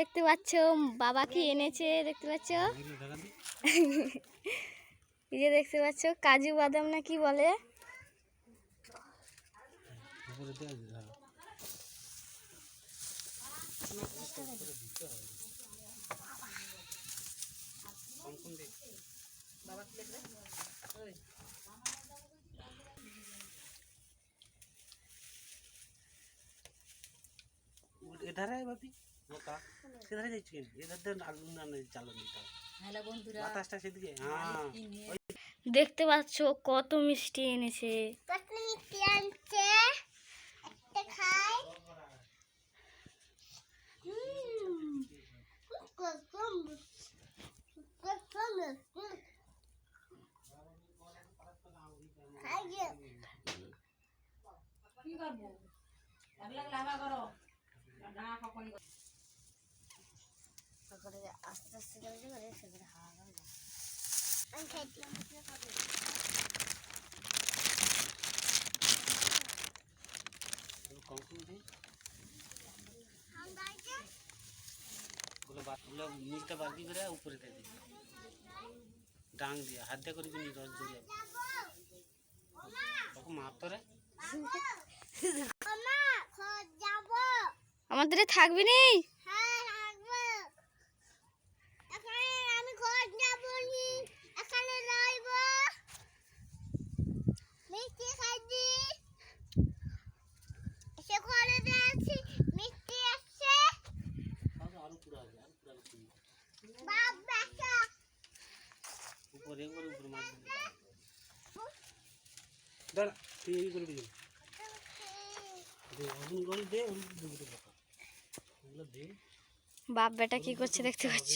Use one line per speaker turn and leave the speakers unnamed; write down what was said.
দেখতে পাচ্ছ, বাবা কি এনেছে দেখতে পাচ্ছ? এই যে দেখতে পাচ্ছ, কাজু বাদাম না কি বলে?
এধারে বাপি। সেধারে যাচ্ছি কেন এধার আগুন না চালান দিতে হবে
হ্যালো বন্ধুরা।
বাতাসটা সেদিকে হ্যাঁ।
দেখতে পাচ্ছ কত মিষ্টি এনেছে।
মিষ্টি আনছে? একটা খাই।
কি করব? লাগলে লাভা করো। না কখন
আস্তে আস্তে করে করে হাওয়া হবে আমি খাইছিলাম
নিচটা করে উপরে দিই ডাং দিয়ে হাত করে
আমাদের থাকবি নি
হ্যাঁ থাকব এখানে আমি খোঁজ যাব নি এখানে রইব মিষ্টি খাইছি মিষ্টি আসছে
আরও পুরো আরও পুরো উপরে উপরে দাঁড়া তুই এই করে দিবি।
বাপ বেটা কি করছে দেখতে পাচ্ছ?